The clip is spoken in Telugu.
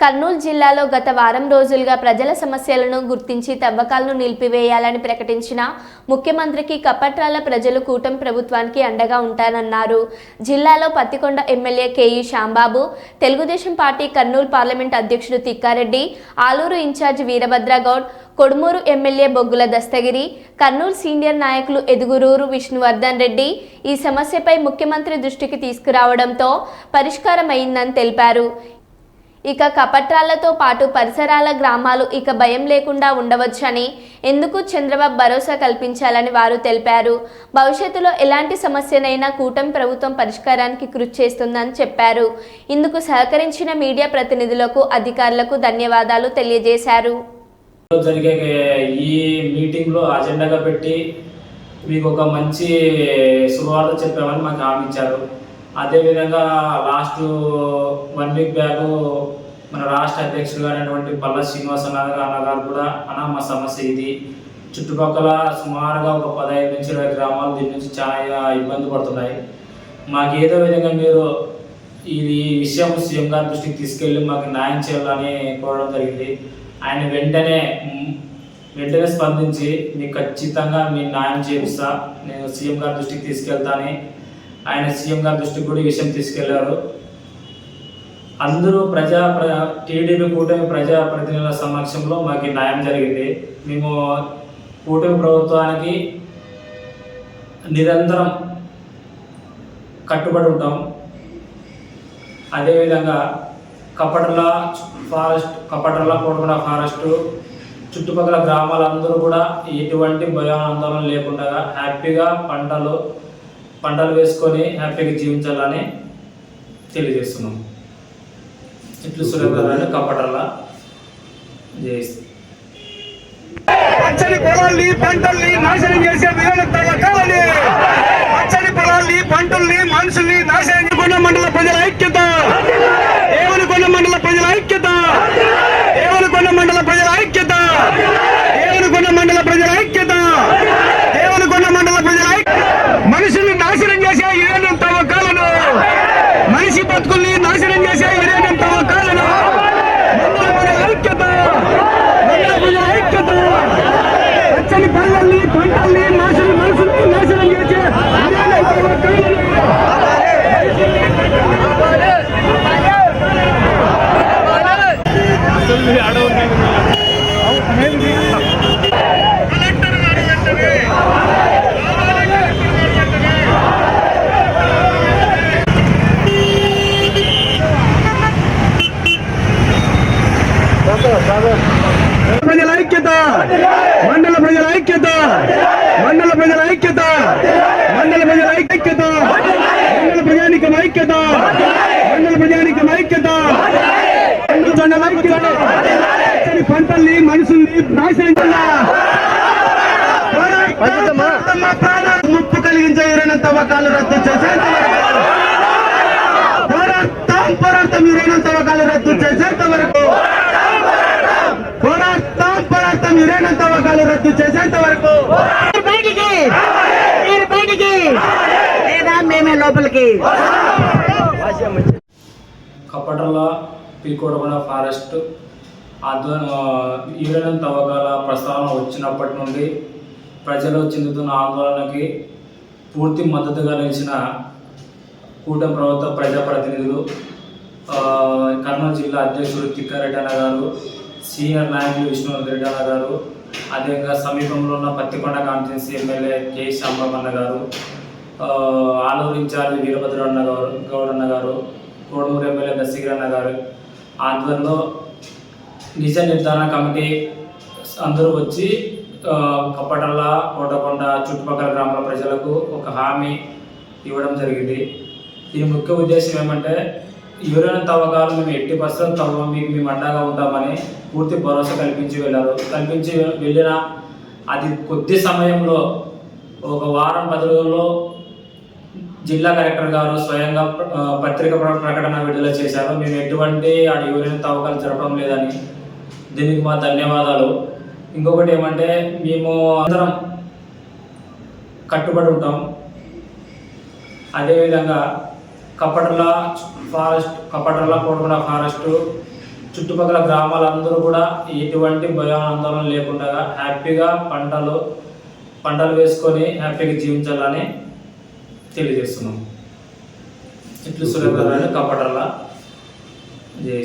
కర్నూలు జిల్లాలో గత వారం రోజులుగా ప్రజల సమస్యలను గుర్తించి తవ్వకాలను నిలిపివేయాలని ప్రకటించిన ముఖ్యమంత్రికి కపట్రాల ప్రజలు కూటమి ప్రభుత్వానికి అండగా ఉంటానన్నారు. జిల్లాలో Pattikonda MLA KE Shyambabu Telugu Desam party Kurnool parliament అధ్యక్షుడు Tikkareddy Aluru incharge Veerabhadragoud Kodumur MLA Boggula Dastagiri Kurnool senior నాయకులు ఎదుగురూరు విష్ణువర్ధన్ రెడ్డి ఈ సమస్యపై ముఖ్యమంత్రి దృష్టికి తీసుకురావడంతో పరిష్కారమైందని తెలిపారు. ఇక కపట్రాలతో పాటు పరిసరాల గ్రామాలు ఇక భయం లేకుండా ఉండవచ్చని ఎందుకు చంద్రబాబు భరోసా కల్పించాలని వారు తెలిపారు. భవిష్యత్తులో ఎలాంటి సమస్యనైనా కూటమి ప్రభుత్వం పరిష్కారానికి కృషి చేస్తుందని చెప్పారు. ఇందుకు సహకరించిన మీడియా ప్రతినిధులకు అధికారులకు ధన్యవాదాలు తెలియజేశారు. జరిగే ఈ మీటింగ్లో అజెండాగా పెట్టి మీకు ఒక మంచి శుభవార్త చెప్పామని మాకు హామీ ఇచ్చారు. అదేవిధంగా లాస్ట్ వన్ వీక్ బ్యాక్ మన రాష్ట్ర అధ్యక్షుడు అయినటువంటి పల్ల శ్రీనివాస అన్న గారు కూడా అన్న మా సమస్య ఇది. చుట్టుపక్కల సుమారుగా ఒక పదహైదు నుంచి ఇరవై గ్రామాలు దీని నుంచి చాలా ఇబ్బంది పడుతున్నాయి. మాకు ఏదో విధంగా మీరు ఇది విషయం సీఎం గారి దృష్టికి తీసుకెళ్ళి మాకు న్యాయం చేయాలని కోరడం జరిగింది. ఆయన వెంటనే వెంటనే స్పందించి మీకు ఖచ్చితంగా మీ న్యాయం చేపిస్తా నేను సీఎం గారి దృష్టికి తీసుకెళ్తాని. ఆయన సీఎం గారి దృష్టికి కూడా ఈ విషయం తీసుకెళ్ళారు. అందరూ ప్రజా ప్ర టీడీపీ కూటమి ప్రజా ప్రతినిధుల సమక్షంలో మాకు న్యాయం జరిగింది. మేము కూటమి ప్రభుత్వానికి నిరంతరం కట్టుబడి ఉంటాం. అదేవిధంగా కపటల ఫారెస్ట్ కపటల కోటగడ ఫారెస్ట్ చుట్టుపక్కల గ్రామాలందరూ కూడా ఎటువంటి భయాందోళన లేకుండా హ్యాపీగా పంటలు పంటలు వేసుకొని హ్యాపీగా జీవించాలని తెలియజేస్తున్నాం. ఇట్లు సురేంద్ర కపటల జయిస్తాం పచ్చని పొలాల్ని పంటల్ని నాశనం చేసే విధానం తవ్వకాలని పచ్చని పొలాల్ని పంటల్ని మనుషుల్ని నాశనం కొన్న మండల ప్రజల ఐక్యత ఏమనుకున్న మండల ప్రజల ఐక్యత ఏమనుకున్న మండల ప్రజల ఐక్యత ఏమనుకున్న మండల ప్రజల ఐక్యత ఏమనుకున్న మండల ప్రజల ఐక్యత మనుషుల్ని నాశనం చేసే విధానం తవ్వకాలను మనిషి బతుకుల్ని నాశనం చేసే విధానం తవ్వకాలను మండల ప్రజల ఐక్యత మండల ప్రజల ఐక్యత పచ్చని పళ్ళల్ని పంటల్ని నాశనం మనుషుల్ని నాశనం చేసే విధానం తవ్వకాలను కలెక్టర్ గారు వెంటనే ప్రజల ఐక్యత! మండల ప్రజల ఐక్యత! మండల ప్రజల ఐక్యత! మండల ప్రజల ఐక్యత! మండల ప్రజానికం ఐక్యత! మండల ప్రజానికం ఐక్యత! మండల ఐక్యత! పచ్చని పంటల్ని మనుషుల్ని నాశనం ముప్పు కలిగించే ఎవరైనా తవ్వకాలు రద్దు చేసేంత వరకు పోరాటం పోరాటం ఎవరైనా తవ్వకాలు రద్దు చేసేంత వరకు పోరాటం ఎవరైనా తవ్వకాలు రద్దు చేసేంత వరకు బయటికి! మీరు బయటికి! లేదా మేమే లోపలికి! కప్పటల పీకోడగొండ ఫారెస్ట్ ఆధ్వర్యం యూరేనియం తవ్వకాల ప్రస్తావన వచ్చినప్పటి నుండి ప్రజలు చెందుతున్న ఆందోళనకి పూర్తి మద్దతుగా నిలిచిన కూటమి ప్రభుత్వ ప్రజాప్రతినిధులు ఆ, కర్నూలు జిల్లా అధ్యక్షుడు తిక్కారెడ్డి అన్న గారు సీనియర్ నాయకులు విష్ణు రెడ్డి గారు అదేవిధంగా సమీపంలో ఉన్న పత్తికొండ కాన్స్టిట్యున్సీ ఎమ్మెల్యే కె శాంబమ్మన్న గారు ఆలూరు ఇన్ఛార్జ్ వీరభద్ర అన్న గారు గౌడ్ అన్న గారు కోడూరు ఎమ్మెల్యే దశగిరి అన్న గారు ఆధ్వర్యంలో నిజ నిర్ధారణ కమిటీ అందరూ వచ్చి కప్పటల్ల కోటకొండ చుట్టుపక్కల గ్రామాల ప్రజలకు ఒక హామీ ఇవ్వడం జరిగింది. దీని ముఖ్య ఉద్దేశం ఏమంటే ఎవరైనా తవ్వకాలు మేము ఎట్టి పరిస్థితులు తవ్వ మీకు మేము అండగా ఉంటామని పూర్తి భరోసా కల్పించి వెళ్ళారు. కల్పించి వెళ్ళిన అది కొద్ది సమయంలో ఒక వారం పది రోజుల్లో జిల్లా కలెక్టర్ గారు స్వయంగా పత్రిక ప్రకటన విడుదల చేశారు. మేము ఎటువంటి ఆడ ఎవరైనా తవ్వకాలు జరపడం లేదని దీనికి మా ధన్యవాదాలు. ఇంకొకటి ఏమంటే మేము అందరం కట్టుబడి ఉంటాం. అదేవిధంగా కపటల ఫారెస్ట్ కపటల కోటగూడ ఫారెస్ట్ చుట్టుపక్కల గ్రామాలందరూ కూడా ఎటువంటి భయాందోళన లేకుండా హ్యాపీగా పంటలు పంటలు వేసుకొని హ్యాపీగా జీవించాలని తెలియజేస్తున్నాం. ఇట్లు సురేంద్ర కపటర్ల జై